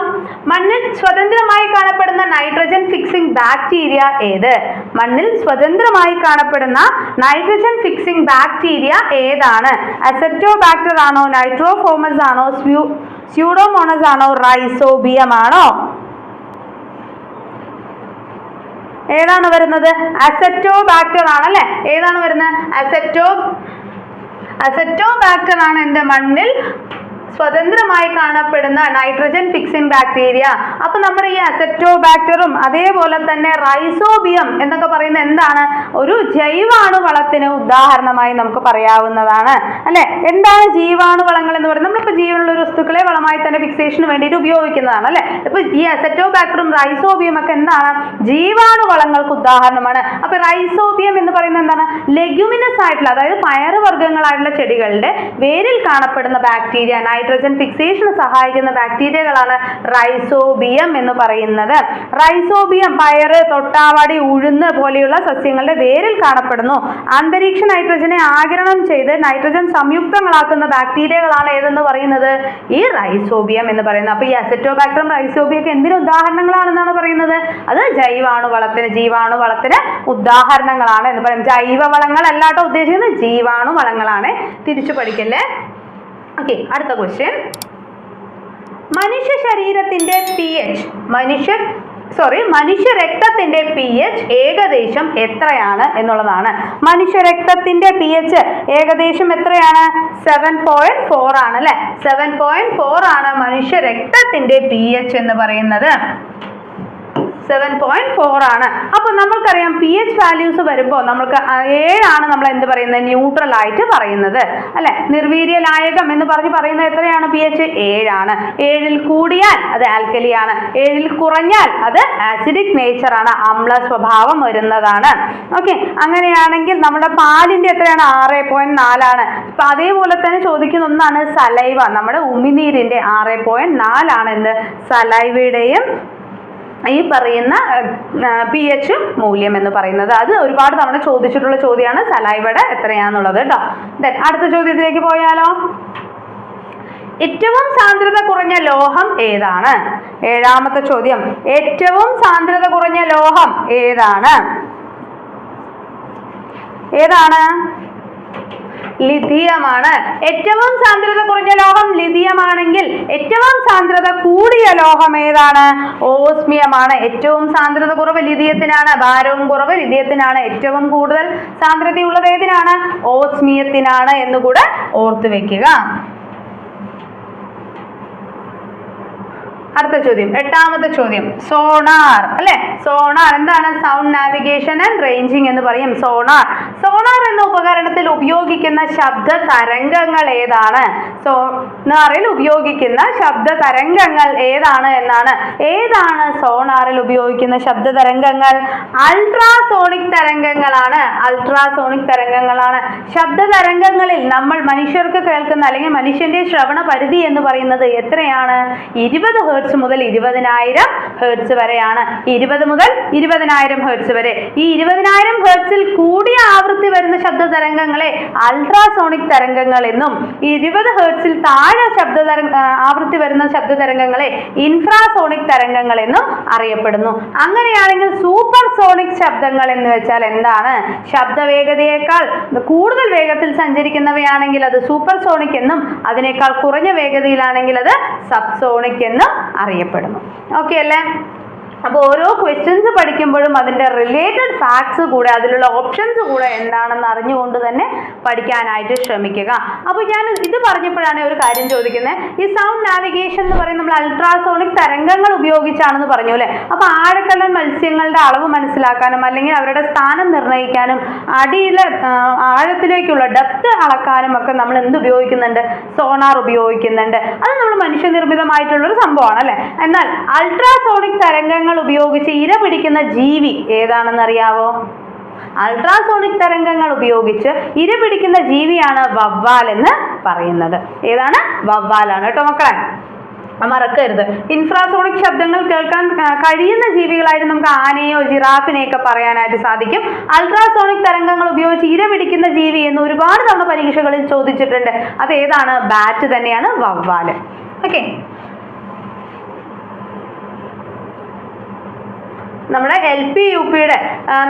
മണ്ണിൽ സ്വതന്ത്രമായി കാണപ്പെടുന്ന നൈട്രജൻ ഫിക്സിംഗ് ബാക്ടീരിയ ഏത്? മണ്ണിൽ സ്വതന്ത്രമായി കാണപ്പെടുന്ന നൈട്രജൻ ഫിക്സിംഗ് ബാക്ടീരിയ ഏതാണ്? അസെപ്റ്റോ ബാക്ടർ ആണോ? നൈട്രോഫോമസ് ആണോ? സ്യൂ സ്യൂഡോമോണസ് ആണോ? റൈസോബിയം ആണോ? ഏതാണ് വരുന്നത്? അസെറ്റോ ബാക്ടർ ആണല്ലേ ഏതാണ് വരുന്നത്? അസെറ്റോ അസെറ്റോ ബാക്ടർ ആണ് എന്റെ മണ്ണിൽ സ്വതന്ത്രമായി കാണപ്പെടുന്ന നൈട്രജൻ ഫിക്സിംഗ് ബാക്ടീരിയ അപ്പൊ നമ്മുടെ ഈ അസെറ്റോബാക്ടറും അതേപോലെ തന്നെ റൈസോബിയം എന്നൊക്കെ പറയുന്ന എന്താണ്? ഒരു ജൈവാണുവളത്തിന് ഉദാഹരണമായി നമുക്ക് പറയാവുന്നതാണ്. അല്ലെ? എന്താണ് ജീവാണുവളങ്ങൾ എന്ന് പറയുന്നത്? നമ്മളിപ്പോൾ ജീവനുള്ള വസ്തുക്കളെ വളമായി തന്നെ ഫിക്സേഷന് വേണ്ടിയിട്ട് ഉപയോഗിക്കുന്നതാണ് അല്ലെ? ഇപ്പൊ ഈ അസെറ്റോബാക്ടറും റൈസോബിയം ഒക്കെ എന്താണ്? ജീവാണുവളങ്ങൾക്ക് ഉദാഹരണമാണ്. അപ്പൊ റൈസോബിയം എന്ന് പറയുന്നത് എന്താണ്? ലെഗ്യുമിനസ് ആയിട്ടുള്ള അതായത് പയറുവർഗങ്ങളായിട്ടുള്ള ചെടികളുടെ വേരിൽ കാണപ്പെടുന്ന ബാക്ടീരിയ നൈട്രജൻ ഫിക്സേഷന് സഹായിക്കുന്ന ബാക്ടീരിയകളാണ് റൈസോബിയം എന്ന് പറയുന്നത്. റൈസോബിയം പയറ് തൊട്ടാവാടി ഉഴുന്ന് പോലെയുള്ള സസ്യങ്ങളുടെ വേരിൽ കാണപ്പെടുന്നു. അന്തരീക്ഷ നൈട്രജനെ ആഗിരണം ചെയ്ത് നൈട്രജൻ സംയുക്തങ്ങളാക്കുന്ന ബാക്ടീരിയകളാണ് ഏതെന്ന് പറയുന്നത്? ഈ റൈസോബിയം എന്ന് പറയുന്നത്. അപ്പൊ ഈ അസെറ്റോബാക്ടറും റൈസോബിയം ഒക്കെ എന്തിനു ഉദാഹരണങ്ങളാണെന്നാണ് പറയുന്നത്? അത് ജൈവാണു വളത്തിന് ജീവാണു വളത്തിന് ഉദാഹരണങ്ങളാണ് എന്ന് പറയും. ജൈവ വളങ്ങളല്ലാട്ടോ ഉദ്ദേശിക്കുന്നത് ജീവാണു വളങ്ങളാണ്. തിരിച്ചു പഠിക്കല്ലേ? ഓക്കെ അടുത്ത ക്വസ്റ്റ്യൻ മനുഷ്യ ശരീരത്തിന്റെ പി എച്ച് മനുഷ്യ സോറി മനുഷ്യ രക്തത്തിന്റെ പി എച്ച് ഏകദേശം എത്രയാണ് എന്നുള്ളതാണ്. മനുഷ്യ രക്തത്തിന്റെ പി എച്ച് ഏകദേശം എത്രയാണ്? സെവൻ പോയിന്റ് ഫോർ ആണ് അല്ലെ? സെവൻ പോയിന്റ് ഫോർ ആണ് മനുഷ്യ രക്തത്തിന്റെ പി എച്ച് എന്ന് പറയുന്നത്. സെവൻ പോയിന്റ് ഫോർ ആണ്. അപ്പോൾ നമുക്കറിയാം പി എച്ച് വാല്യൂസ് വരുമ്പോൾ നമ്മൾക്ക് ഏഴാണ് നമ്മൾ എന്ത് പറയുന്നത്? ന്യൂട്രൽ ആയിട്ട് പറയുന്നത്. അല്ലെ? നിർവീര്യ ലായകം എന്ന് പറഞ്ഞ് പറയുന്നത് എത്രയാണ്? പി എച്ച് ഏഴാണ്. ഏഴിൽ കൂടിയാൽ അത് ആൽക്കലിയാണ്. ഏഴിൽ കുറഞ്ഞാൽ അത് ആസിഡിക് നേച്ചർ ആണ്. അമ്ല സ്വഭാവം വരുന്നതാണ്. ഓക്കെ അങ്ങനെയാണെങ്കിൽ നമ്മുടെ പാലിന്റെ എത്രയാണ്? ആറ് പോയിന്റ് നാലാണ്. അപ്പൊ അതേപോലെ തന്നെ ചോദിക്കുന്ന ഒന്നാണ് സലൈവ. നമ്മുടെ ഉമിനീരിന്റെ ആറ് പോയിന്റ് നാലാണ് എന്ത് സലൈവയുടെയും ഈ പറയുന്ന പി എച്ച് മൂല്യം എന്ന് പറയുന്നത്. അത് ഒരുപാട് തവണ ചോദിച്ചിട്ടുള്ള ചോദ്യമാണ്. സലൈവയുടെ എത്രയാന്നുള്ളത് കേട്ടോ ദെൻ അടുത്ത ചോദ്യത്തിലേക്ക് പോയാലോ? ഏറ്റവും സാന്ദ്രത കുറഞ്ഞ ലോഹം ഏതാണ്? ഏഴാമത്തെ ചോദ്യം. ഏറ്റവും സാന്ദ്രത കുറഞ്ഞ ലോഹം ഏതാണ്? ഏതാണ്? ലിഥിയമാണ്. ഏറ്റവും സാന്ദ്രത കുറഞ്ഞ ലോഹം ലിഥിയമാണെങ്കിൽ ഏറ്റവും സാന്ദ്രത കൂടിയ ലോഹം ഏതാണ്? ഓസ്മിയമാണ്. ഏറ്റവും സാന്ദ്രത കുറവ് ലിഥിയത്തിനാണ്. ഭാരവും കുറവ് ലിഥിയത്തിനാണ്. ഏറ്റവും കൂടുതൽ സാന്ദ്രതയുള്ളത് ഏതിനാണ്? ഓസ്മിയത്തിനാണ് എന്നുകൂടെ ഓർത്തു വെക്കുക. അടുത്ത ചോദ്യം എട്ടാമത്തെ ചോദ്യം സോണാർ അല്ലെ? സോണാർ എന്താണ്? സൗണ്ട് നാവിഗേഷൻ ആൻഡ് റേഞ്ചിങ് എന്ന് പറയും. സോണാർ സോണാർ എന്ന ഉപകരണത്തിൽ ഉപയോഗിക്കുന്ന ശബ്ദ തരംഗങ്ങൾ ഏതാണ്? സോണാറിൽ ഉപയോഗിക്കുന്ന ശബ്ദ തരംഗങ്ങൾ ഏതാണ് എന്നാണ്. ഏതാണ് സോണാറിൽ ഉപയോഗിക്കുന്ന ശബ്ദ തരംഗങ്ങൾ? അൾട്രാസോണിക് തരംഗങ്ങളാണ്. അൾട്രാസോണിക് തരംഗങ്ങളാണ്. ശബ്ദ തരംഗങ്ങളിൽ നമ്മൾ മനുഷ്യർക്ക് കേൾക്കുന്ന അല്ലെങ്കിൽ മനുഷ്യന്റെ ശ്രവണ പരിധി എന്ന് പറയുന്നത് എത്രയാണ്? ഇരുപത് ഹേർട്സ് മുതൽ ഇരുപതിനായിരം ഹേർട്സ് വരെയാണ്. ഇരുപത് മുതൽ ഇരുപതിനായിരം ഹേർട്സ് വരെ. ഈ ഇരുപതിനായിരം ഹേർട്സിൽ കൂടിയ ആവൃത്തി വരുന്ന ശബ്ദ തരംഗങ്ങളെ അൾട്രാസോണിക് തരംഗങ്ങൾ എന്നും ഇരുപത് ഹേർട്സിൽ താഴെ ശബ്ദ തരംഗ ആവൃത്തി വരുന്ന ശബ്ദ തരംഗങ്ങളെ ഇൻഫ്രാസോണിക് തരംഗങ്ങൾ എന്നും അറിയപ്പെടുന്നു. അങ്ങനെയാണെങ്കിൽ സൂപ്പർ സോണിക് ശബ്ദങ്ങൾ എന്ന് വെച്ചാൽ എന്താണ്? ശബ്ദ വേഗതയേക്കാൾ കൂടുതൽ വേഗത്തിൽ സഞ്ചരിക്കുന്നവയാണെങ്കിൽ അത് സൂപ്പർ സോണിക് എന്നും അതിനേക്കാൾ കുറഞ്ഞ വേഗതയിലാണെങ്കിൽ അത് സബ്സോണിക് എന്നും അറിയപ്പെടുന്നു. ഓക്കെ അല്ലേ? അപ്പോൾ ഓരോ ക്വസ്റ്റ്യൻസ് പഠിക്കുമ്പോഴും അതിന്റെ റിലേറ്റഡ് ഫാക്ട്സ് കൂടെ അതിലുള്ള ഓപ്ഷൻസ് കൂടെ എന്താണെന്ന് അറിഞ്ഞുകൊണ്ട് തന്നെ പഠിക്കാനായിട്ട് ശ്രമിക്കുക. അപ്പോൾ ഞാൻ ഇത് പറഞ്ഞപ്പോഴാണ് ഒരു കാര്യം ചോദിക്കുന്നത് ഈ സൗണ്ട് നാവിഗേഷൻ എന്ന് പറയുന്നത് നമ്മൾ അൾട്രാസോണിക് തരംഗങ്ങൾ ഉപയോഗിച്ചാണെന്ന് പറഞ്ഞു അല്ലേ? അപ്പോൾ ആഴക്കടൽ മത്സ്യങ്ങളുടെ അളവ് മനസ്സിലാക്കാനും അല്ലെങ്കിൽ അവരുടെ സ്ഥാനം നിർണയിക്കാനും അടിയിലെ ആഴത്തിലേക്കുള്ള ഡെപ്ത് അളക്കാനും ഒക്കെ നമ്മൾ എന്ത് ഉപയോഗിക്കുന്നുണ്ട്? സോണാർ ഉപയോഗിക്കുന്നുണ്ട്. അത് നമ്മൾ മനുഷ്യനിർമ്മിതമായിട്ടുള്ളൊരു സംഭവമാണ് അല്ലേ? എന്നാൽ അൾട്രാസോണിക് തരംഗങ്ങൾ ഉപയോഗിച്ച് ഇര പിടിക്കുന്ന ജീവി ഏതാണെന്ന് അറിയാവോ അൾട്രാസോണിക് തരംഗങ്ങൾ ഉപയോഗിച്ച് ഇര പിടിക്കുന്ന ജീവിയാണ് വവ്വാൽ എന്ന് പറയുന്നത്. ഏതാണ്? വവ്വാലാണ് കേട്ടോ മക്കളെ. മറക്കരുത്. ഇൻഫ്രാസോണിക് ശബ്ദങ്ങൾ കേൾക്കാൻ കഴിയുന്ന ജീവികളായിട്ട് നമുക്ക് ആനയോ ജിറാഫിനെയൊക്കെ പറയാനായിട്ട് സാധിക്കും. അൾട്രാസോണിക് തരംഗങ്ങൾ ഉപയോഗിച്ച് ഇര പിടിക്കുന്ന ജീവി എന്ന് ഒരുപാട് തവണ പരീക്ഷകളിൽ ചോദിച്ചിട്ടുണ്ട്. അത് ഏതാണ്? ബാറ്റ് തന്നെയാണ് വവ്വാൽ. ഓക്കെ നമ്മുടെ എൽ പി യു പിയുടെ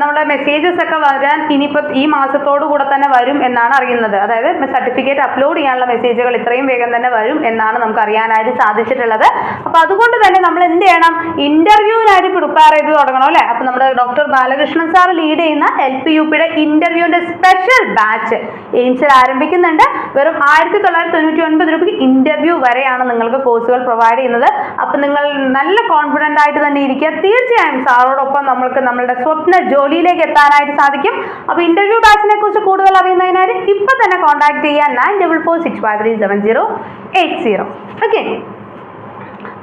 നമ്മുടെ മെസ്സേജസ് ഒക്കെ വരാൻ ഇനിയിപ്പോൾ ഈ മാസത്തോടു കൂടെ തന്നെ വരും എന്നാണ് അറിയുന്നത്. അതായത് സർട്ടിഫിക്കറ്റ് അപ്ലോഡ് ചെയ്യാനുള്ള മെസ്സേജുകൾ ഇത്രയും വേഗം തന്നെ വരും എന്നാണ് നമുക്ക് അറിയാനായിട്ട് സാധിച്ചിട്ടുള്ളത്. അപ്പോൾ അതുകൊണ്ട് തന്നെ നമ്മൾ എന്ത് ചെയ്യണം? ഇന്റർവ്യൂവിനായിട്ട് പ്രിപ്പയർ ചെയ്ത് തുടങ്ങണം അല്ലേ? അപ്പോൾ നമ്മുടെ ഡോക്ടർ ബാലകൃഷ്ണൻ സാർ ലീഡ് ചെയ്യുന്ന എൽ പി യു പിയുടെ ഇന്റർവ്യൂവിന്റെ സ്പെഷ്യൽ ബാച്ച് എയിംസിൽ ആരംഭിക്കുന്നുണ്ട്. വെറും ആയിരത്തി തൊള്ളായിരത്തി തൊണ്ണൂറ്റി ഒൻപത് രൂപയ്ക്ക് ഇന്റർവ്യൂ വരെയാണ് നിങ്ങൾക്ക് കോഴ്സുകൾ പ്രൊവൈഡ് ചെയ്യുന്നത്. അപ്പോൾ നിങ്ങൾ നല്ല കോൺഫിഡന്റ് ആയിട്ട് തന്നെ ഇരിക്കുക. തീർച്ചയായും സാറോടൊപ്പം നമ്മൾക്ക് നമ്മളുടെ സ്വപ്ന ജോലിയിലേക്ക് എത്താനായിട്ട് സാധിക്കും. അപ്പോൾ ഇന്റർവ്യൂ ബാച്ചിനെ കുറിച്ച് കൂടുതൽ അറിയുന്നതിനായിട്ട് ഇപ്പം തന്നെ കോൺടാക്ട് ചെയ്യാൻ nine double four six five three seven zero eight zero okay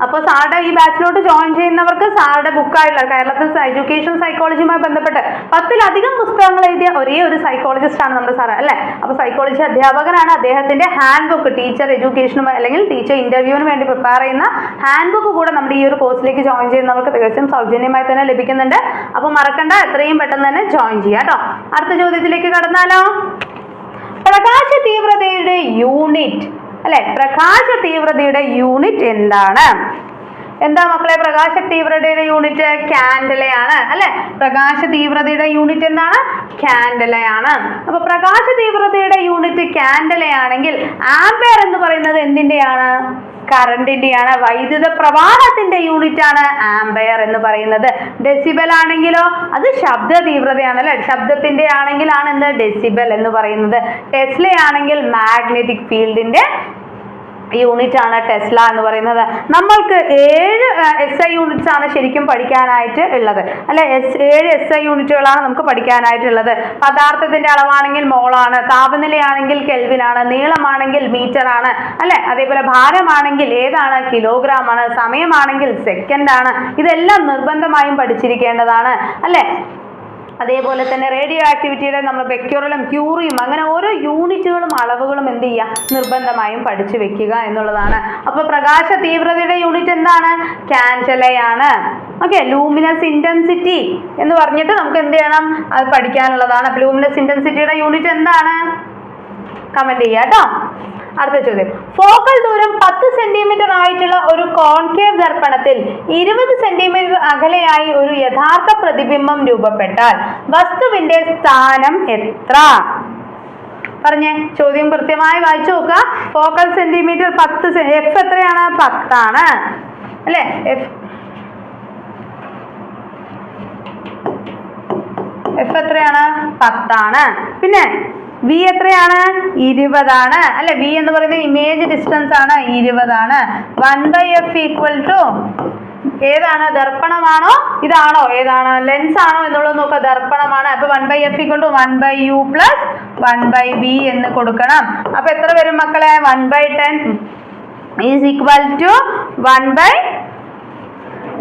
അപ്പോൾ സാറുടെ ഈ ബാച്ചിലോട്ട് ജോയിൻ ചെയ്യുന്നവർക്ക് സാറുടെ ബുക്കായിട്ടുള്ള കേരളത്തിൽ എഡ്യൂക്കേഷൻ സൈക്കോളജിയുമായി ബന്ധപ്പെട്ട് പത്തിലധികം പുസ്തകങ്ങൾ എഴുതിയ ഒരേ ഒരു സൈക്കോളജിസ്റ്റ് ആണ് നമ്മുടെ സാറ് അല്ലേ? അപ്പോൾ സൈക്കോളജി അധ്യാപകനാണ് അദ്ദേഹത്തിന്റെ ഹാൻഡ് ബുക്ക് ടീച്ചർ എഡ്യൂക്കേഷനുമായി അല്ലെങ്കിൽ ടീച്ചർ ഇന്റർവ്യൂവിന് വേണ്ടി പ്രിപ്പയർ ചെയ്യുന്ന ഹാൻഡ് ബുക്ക് കൂടെ നമ്മുടെ ഈ ഒരു കോഴ്സിലേക്ക് ജോയിൻ ചെയ്യുന്നവർക്ക് തികച്ചും സൗജന്യമായി തന്നെ ലഭിക്കുന്നുണ്ട്. അപ്പോൾ മറക്കണ്ട എത്രയും പെട്ടെന്ന് തന്നെ ജോയിൻ ചെയ്യാം കേട്ടോ. അടുത്ത ചോദ്യത്തിലേക്ക് കടന്നാലോ? പ്രകാശ തീവ്രതയുടെ യൂണിറ്റ് അല്ലെ? പ്രകാശ തീവ്രതയുടെ യൂണിറ്റ് എന്താണ്? എന്താ മക്കളെ? പ്രകാശ തീവ്രതയുടെ യൂണിറ്റ് ക്യാൻഡലയാണ് അല്ലെ? പ്രകാശ തീവ്രതയുടെ യൂണിറ്റ് എന്താണ്? ക്യാൻഡലയാണ് അപ്പൊ പ്രകാശ തീവ്രതയുടെ യൂണിറ്റ് ക്യാൻഡലയാണെങ്കിൽ ആംബെയർ എന്ന് പറയുന്നത് എന്തിന്റെയാണ്? കറണ്ടിന്റെയാണ്. വൈദ്യുത പ്രവാഹത്തിന്റെ യൂണിറ്റ് ആണ് ആംബയർ എന്ന് പറയുന്നത്. ഡെസിബൽ ആണെങ്കിലോ അത് ശബ്ദ തീവ്രതയാണ് അല്ലെ? ശബ്ദത്തിന്റെ ആണെങ്കിലാണ് എന്ത്? ഡെസിബൽ എന്ന് പറയുന്നത്. ടെസ്ല ആണെങ്കിൽ മാഗ്നറ്റിക് ഫീൽഡിന്റെ യൂണിറ്റ് ആണ് ടെസ്ല എന്ന് പറയുന്നത്. നമ്മൾക്ക് ഏഴ് എസ് ഐ യൂണിറ്റ്സ് ആണ് ശരിക്കും പഠിക്കാനായിട്ട് ഉള്ളത്. അല്ലെ എസ് ഏഴ് എസ് ഐ യൂണിറ്റുകളാണ് നമുക്ക് പഠിക്കാനായിട്ടുള്ളത് പദാർത്ഥത്തിന്റെ അളവാണെങ്കിൽ മോളാണ് താപനിലയാണെങ്കിൽ കെൽവിനാണ് നീളമാണെങ്കിൽ മീറ്റർ ആണ് അല്ലെ? അതേപോലെ ഭാരമാണെങ്കിൽ ഏതാണ്? കിലോഗ്രാം ആണ് സമയമാണെങ്കിൽ സെക്കൻഡ് ആണ്. ഇതെല്ലാം നിർബന്ധമായും പഠിച്ചിരിക്കേണ്ടതാണ് അല്ലെ? അതേപോലെ തന്നെ റേഡിയോ ആക്ടിവിറ്റിയുടെ നമ്മൾ ബെക്യൂറലും ക്യൂറിയും അങ്ങനെ ഓരോ യൂണിറ്റുകളും അളവുകളും എന്ത് ചെയ്യുക? നിർബന്ധമായും പഠിച്ചു വെക്കുക എന്നുള്ളതാണ്. അപ്പോൾ പ്രകാശ തീവ്രതയുടെ യൂണിറ്റ് എന്താണ്? കാൻഡലയാണ്. ഓക്കെ ലൂമിനസ് ഇന്റൻസിറ്റി എന്ന് പറഞ്ഞിട്ട് നമുക്ക് എന്ത് ചെയ്യണം? അത് പഠിക്കാനുള്ളതാണ്. അപ്പോൾ ലൂമിനസ് ഇന്റൻസിറ്റിയുടെ യൂണിറ്റ് എന്താണ്? കമന്റ് ചെയ്യുക കേട്ടോ. അടുത്ത ചോദ്യം. ഫോക്കൽ ദൂരം പത്ത് സെന്റിമീറ്റർ ആയിട്ടുള്ള ഒരു കോൺകേവ് ദർപ്പണത്തിൽ ഇരുപത് സെന്റിമീറ്റർ അകലെയായി ഒരു യഥാർത്ഥ പ്രതിബിംബം രൂപപ്പെട്ടാൽ വസ്തുവിന്റെ സ്ഥാനം എത്ര? പറഞ്ഞേ ചോദ്യം കൃത്യമായി വായിച്ചു നോക്കുക. ഫോക്കൽ സെന്റിമീറ്റർ പത്ത് എഫ് എത്രയാണ്? പത്താണ്. അല്ലേ? എഫ് എഫ് എത്രയാണ്? പത്താണ്. പിന്നെ വി എത്രയാണ്? ഇരുപതാണ്. അല്ലെ വി എന്ന് പറയുന്നത് ഇമേജ് ഡിസ്റ്റൻസ് ആണ് ഇരുപതാണ്. One by F equal to ഏതാണ്? ദർപ്പണമാണോ? ഇതാണോ? ഏതാണ്? ലെൻസ് ആണോ എന്നുള്ളത് നോക്കുക. ദർപ്പണമാണ്. അപ്പൊ one by F equal to one by U plus one by B എന്ന് കൊടുക്കണം. അപ്പൊ എത്ര വരും മക്കളെ? One by ten is equal to one by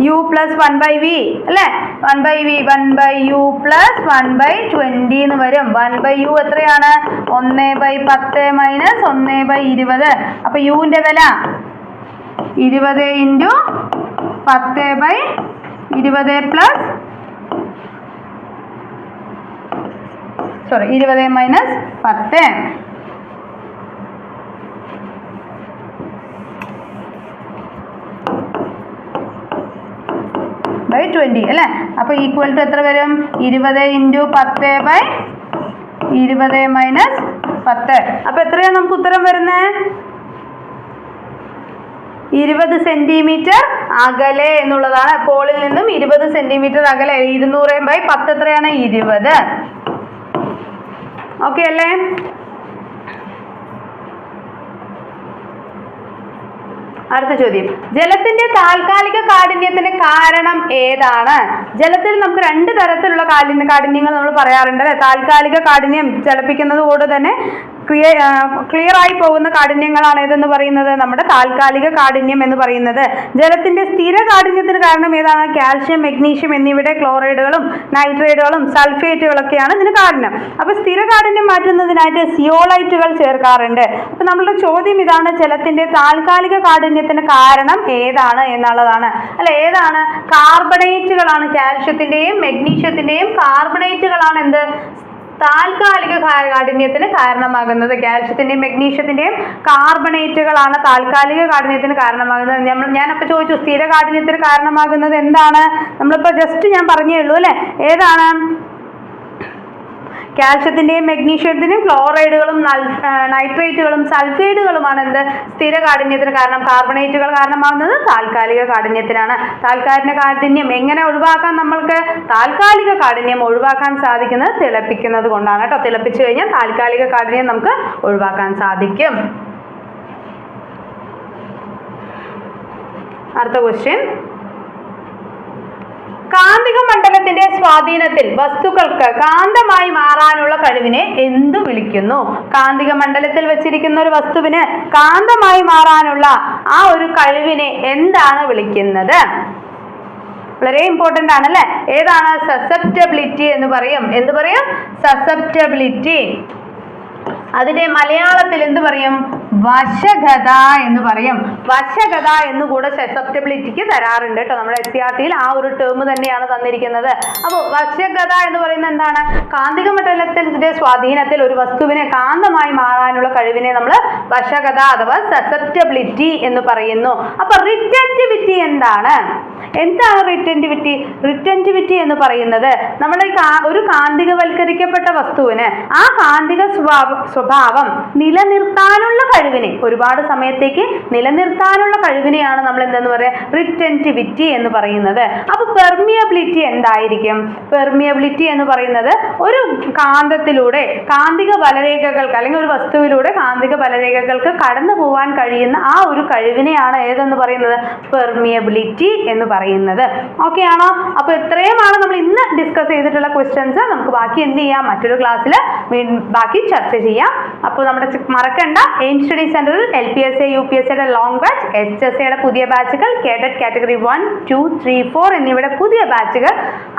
U plus one by V അല്ലേ? One by V one by U plus one by twenty എന്ന് വരും. One by U എത്രയാണ്? ഒന്ന് ബൈ പത്ത് മൈനസ് ഒന്ന് ബൈ ഇരുപത്. അപ്പൊ യുവിന്റെ വില? ഇരുപത് ഇന്റു പത്ത് ബൈ ഇരുപത് പ്ലസ് സോറി ഇരുപത് മൈനസ് പത്ത്. ബൈ ട്വന്റി അല്ലേ? അപ്പോൾ ഈക്വൽ ടു എത്ര വരും? ഇരുപത് ഇന്റു പത്ത് ബൈ ഇരുപത് മൈനസ് പത്ത്. അപ്പോൾ എത്രയാണ് നമുക്ക് ഉത്തരം വരുന്നത് ഇരുപത് സെന്റിമീറ്റർ അകലെ എന്നുള്ളതാണ്. പോളിൽ നിന്നും ഇരുപത് സെന്റിമീറ്റർ അകലെ ഇരുന്നൂറ് ബൈ പത്ത് എത്രയാണ്? ഇരുപത്. ഓക്കെ അല്ലേ? അടുത്ത ചോദ്യം. ജലത്തിന്റെ താൽക്കാലിക കാഠിന്യത്തിന് കാരണം ഏതാണ്? ജലത്തിൽ നമുക്ക് രണ്ട് തരത്തിലുള്ള കാഠിന്യ കാഠിന്യങ്ങൾ നമ്മൾ പറയാറുണ്ട് അല്ലെ? താൽക്കാലിക കാഠിന്യം ചലപ്പിക്കുന്നതോട് തന്നെ ക്ലിയർ ക്ലിയർ ആയി പോകുന്ന കാഠിന്യങ്ങളാണ് ഏതെന്ന് പറയുന്നത്? നമ്മുടെ താൽക്കാലിക കാഠിന്യം എന്ന് പറയുന്നത്. ജലത്തിന്റെ സ്ഥിര കാഠിന്യത്തിന് കാരണം ഏതാണ്? കാൽഷ്യം മെഗ്നീഷ്യം എന്നിവയുടെ ക്ലോറൈഡുകളും നൈട്രൈഡുകളും സൾഫേറ്റുകളൊക്കെയാണ് ഇതിന് കാരണം. അപ്പൊ സ്ഥിര കാഠിന്യം മാറ്റുന്നതിനായിട്ട് സിയോളൈറ്റുകൾ ചേർക്കാറുണ്ട്. അപ്പൊ നമ്മളുടെ ചോദ്യം ഇതാണ് ജലത്തിന്റെ താൽക്കാലിക കാഠിന്യത്തിന് കാരണം ഏതാണ് എന്നുള്ളതാണ്. അല്ല ഏതാണ്? കാർബണേറ്റുകളാണ് കാൽഷ്യത്തിന്റെയും മെഗ്നീഷ്യത്തിന്റെയും കാർബണേറ്റുകളാണ് എന്ത്? താൽക്കാലിക കാഠിന്യത്തിന് കാരണമാകുന്നത്. കാൽഷ്യത്തിന്റെയും മെഗ്നീഷ്യത്തിന്റെയും കാർബണേറ്റുകളാണ് താൽക്കാലിക കാഠിന്യത്തിന് കാരണമാകുന്നത്. നമ്മൾ ഞാനപ്പോൾ ചോദിച്ചു സ്ഥിര കാഠിന്യത്തിന് കാരണമാകുന്നത് എന്താണ്? നമ്മളിപ്പോൾ ജസ്റ്റ് ഞാൻ പറഞ്ഞേ ഉള്ളൂ അല്ലേ? ഏതാണ്? കാൽഷ്യത്തിന്റെയും മെഗ്നീഷ്യത്തിന്റെയും ക്ലോറൈഡുകളും നൈട്രേറ്റുകളും സൾഫൈഡുകളുമാണ് എന്ത്? സ്ഥിര കാഠിന്യത്തിന് കാരണം. കാർബണേറ്റുകൾ കാരണമാകുന്നത് താൽക്കാലിക കാഠിന്യത്തിനാണ്. താൽക്കാലിക കാഠിന്യം എങ്ങനെ ഒഴിവാക്കാൻ നമ്മൾക്ക് താൽക്കാലിക കാഠിന്യം ഒഴിവാക്കാൻ സാധിക്കുന്നത് തിളപ്പിക്കുന്നത് കൊണ്ടാണ് കേട്ടോ. തിളപ്പിച്ചു കഴിഞ്ഞാൽ താൽക്കാലിക കാഠിന്യം നമുക്ക് ഒഴിവാക്കാൻ സാധിക്കും. അടുത്ത ക്വസ്റ്റ്യൻ കാന്തിക മണ്ഡലത്തിന്റെ സ്വാധീനത്തിൽ വസ്തുക്കൾക്ക് കാന്തമായി മാറാനുള്ള കഴിവിനെ എന്തു വിളിക്കുന്നു? കാന്തിക മണ്ഡലത്തിൽ വെച്ചിരിക്കുന്ന ഒരു വസ്തുവിന് കാന്തമായി മാറാനുള്ള ആ ഒരു കഴിവിനെ എന്താണ് വിളിക്കുന്നത്? വളരെ ഇമ്പോർട്ടന്റ് ആണ് അല്ലെ ഏതാണ് സസെപ്റ്റബിലിറ്റി എന്ന് പറയും. എന്ത് പറയും? സസെപ്റ്റബിലിറ്റി അതിന്റെ മലയാളത്തിൽ എന്ത് പറയും? വശഗത എന്ന് പറയും. വശഗത എന്ന് കൂടെ സസെപ്റ്റബിലിറ്റിക്ക് തരാറുണ്ട് കേട്ടോ. നമ്മുടെ എസ് സി ആർ ടിയിൽ ആ ഒരു ടേം തന്നെയാണ് തന്നിരിക്കുന്നത്. അപ്പോൾ വശഗത എന്ന് പറയുന്നത് എന്താണ്? കാന്തിക മണ്ഡലത്തിന്റെ സ്വാധീനത്തിൽ ഒരു വസ്തുവിനെ കാന്തമായി മാറാനുള്ള കഴിവിനെ നമ്മൾ വശഗത അഥവാ സസെപ്റ്റബിലിറ്റി എന്ന് പറയുന്നു. അപ്പൊ റിറ്റന്റിവിറ്റി എന്താണ്? എന്താണ് റിറ്റന്റിവിറ്റി റിറ്റന്റിവിറ്റി എന്ന് പറയുന്നത് നമ്മുടെ ഒരു കാന്തികവൽക്കരിക്കപ്പെട്ട വസ്തുവിന് ആ കാന്തിക സ്വഭാവ സ്വഭാവം നിലനിർത്താനുള്ള കഴിവിനെ ഒരുപാട് സമയത്തേക്ക് നിലനിർത്താനുള്ള കഴിവിനെയാണ് നമ്മൾ എന്തെന്ന് പറയുക റിറ്റന്റിവിറ്റി എന്ന് പറയുന്നത്. അപ്പൊ പെർമിയബിലിറ്റി എന്തായിരിക്കും? പെർമിയബിലിറ്റി എന്ന് പറയുന്നത് ഒരു കാന്തത്തിലൂടെ കാന്തിക ബലരേഖകൾക്ക് അല്ലെങ്കിൽ ഒരു വസ്തുവിലൂടെ കാന്തിക ബലരേഖകൾക്ക് കടന്നു പോവാൻ കഴിയുന്ന ആ ഒരു കഴിവിനെയാണ് ഏതെന്ന് പറയുന്നത്? പെർമിയബിലിറ്റി എന്ന് പറയുന്നത്. ഓക്കെ ആണോ? അപ്പൊ ഇത്രയുമാണ് നമ്മൾ ഇന്ന് ഡിസ്കസ് ചെയ്തിട്ടുള്ള ക്വസ്റ്റ്യൻസ് നമുക്ക് ബാക്കി എന്ത് ചെയ്യാം? മറ്റൊരു ക്ലാസ്സിൽ ബാക്കി ചർച്ച ചെയ്യാം. അപ്പോൾ നമ്മുടെ മറക്കണ്ട. എയിം സ്റ്റഡി സെന്ററിൽ L P S A U P S സിയുടെ ലോങ് ബാച്ച് എച്ച് എസ് എയുടെ പുതിയ ബാച്ചുകൾ cadet category one two three four എന്നിവയുടെ പുതിയ ബാച്ചുകൾ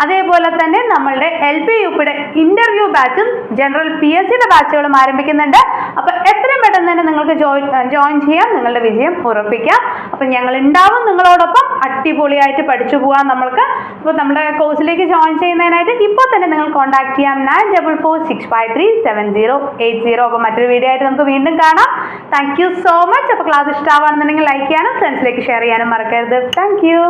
അതേപോലെ തന്നെ നമ്മളുടെ എൽ പി യു പിയുടെ ഇന്റർവ്യൂ ബാച്ചും ജനറൽ പി എസ് സിയുടെ ബാച്ചുകളും ആരംഭിക്കുന്നുണ്ട്. അപ്പൊ എത്രയും പെട്ടെന്ന് തന്നെ നിങ്ങൾക്ക് ജോയിൻ ജോയിൻ ചെയ്യാം. നിങ്ങളുടെ വിജയം ഉറപ്പിക്കാം. അപ്പൊ ഞങ്ങൾ ഉണ്ടാവും നിങ്ങളോടൊപ്പം. അടിപൊളിയായിട്ട് പഠിച്ചു പോകാം നമ്മൾക്ക്. അപ്പോൾ നമ്മുടെ കോഴ്സിലേക്ക് ജോയിൻ ചെയ്യുന്നതിനായിട്ട് ഇപ്പോൾ തന്നെ നിങ്ങൾ കോൺടാക്ട് ചെയ്യാം. Nine double four six five three seven zero eight zero അപ്പോൾ മറ്റൊരു വീഡിയോ ആയിട്ട് നമുക്ക് വീണ്ടും കാണാം. താങ്ക് യു സോ മച്ച് അപ്പോൾ ക്ലാസ് ഇഷ്ടമാണെന്നുണ്ടെങ്കിൽ ലൈക്ക് ചെയ്യാനും ഫ്രണ്ട്സിലേക്ക് ഷെയർ ചെയ്യാനും മറക്കരുത്. Thank you